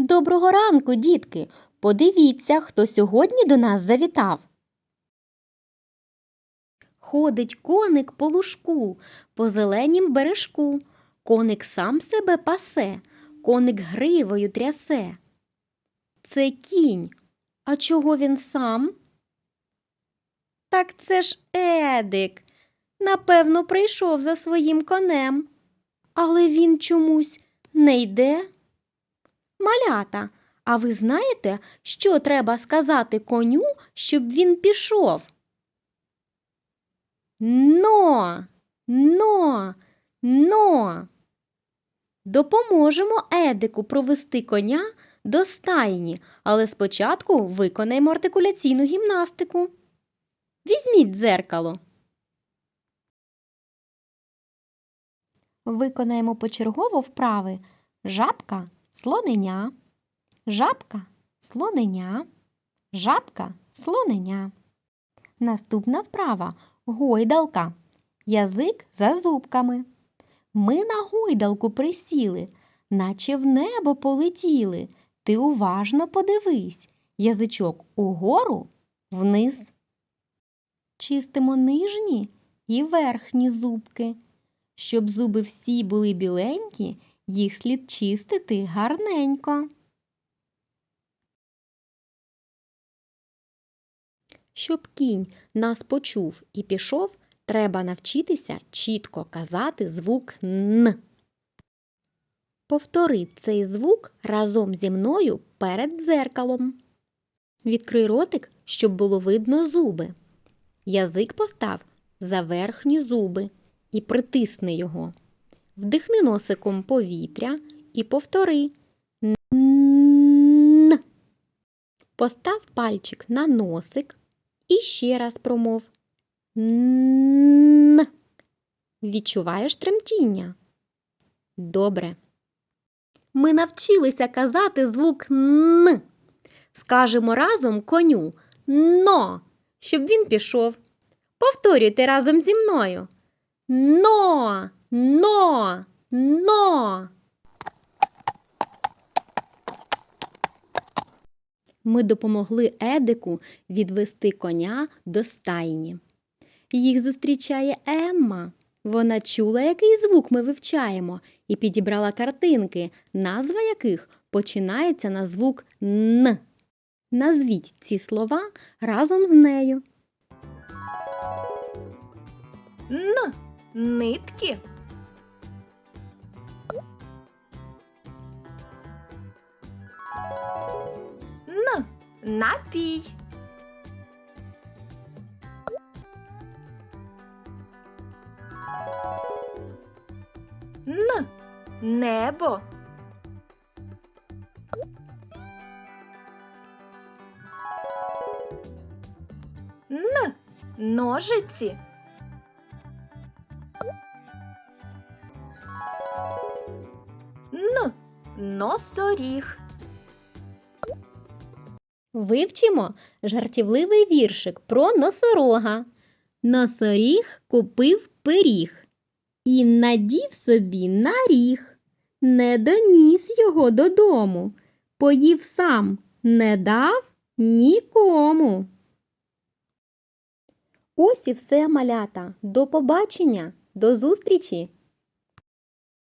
Доброго ранку, дітки! Подивіться, хто сьогодні до нас завітав. Ходить коник по лужку, по зеленім бережку. Коник сам себе пасе, коник гривою трясе. Це кінь. А чого він сам? Так це ж Едик. Напевно, прийшов за своїм конем. Але він чомусь не йде. Малята, а ви знаєте, що треба сказати коню, щоб він пішов? Но, но, но. Допоможемо Едику провести коня до стайні, але спочатку виконаємо артикуляційну гімнастику. Візьміть дзеркало. Виконаємо почергово вправи жабка, слоненя, жабка, слоненя, жабка, слоненя. Наступна вправа гойдалка. Язик за зубками. Ми на гойдалку присіли, наче в небо полетіли. Ти уважно подивись. Язичок угору, вниз. Чистимо нижні і верхні зубки. Щоб зуби всі були біленькі, їх слід чистити гарненько. Щоб кінь нас почув і пішов, треба навчитися чітко казати звук Н. Повтори цей звук разом зі мною перед дзеркалом. Відкрий ротик, щоб було видно зуби. Язик постав за верхні зуби і притисни його. Вдихни носиком повітря і повтори Н. Постав пальчик на носик і ще раз промов Н. Відчуваєш тремтіння? Добре. Ми навчилися казати звук Н. Скажемо разом коню но, щоб він пішов. Повторюйте разом зі мною. Но, но, но. Ми допомогли Едику відвести коня до стайні. Їх зустрічає Емма. Вона чула, який звук ми вивчаємо, і підібрала картинки, назва яких починається на звук Н. Назвіть ці слова разом з нею. Н. Нитки. Напій. Н. Небо. Н. Ножиці. Н. Носоріг. Вивчимо жартівливий віршик про носорога. Носоріг купив пиріг і надів собі на ріг. Не доніс його додому, поїв сам, не дав нікому. Ось і все малята. До побачення, до зустрічі!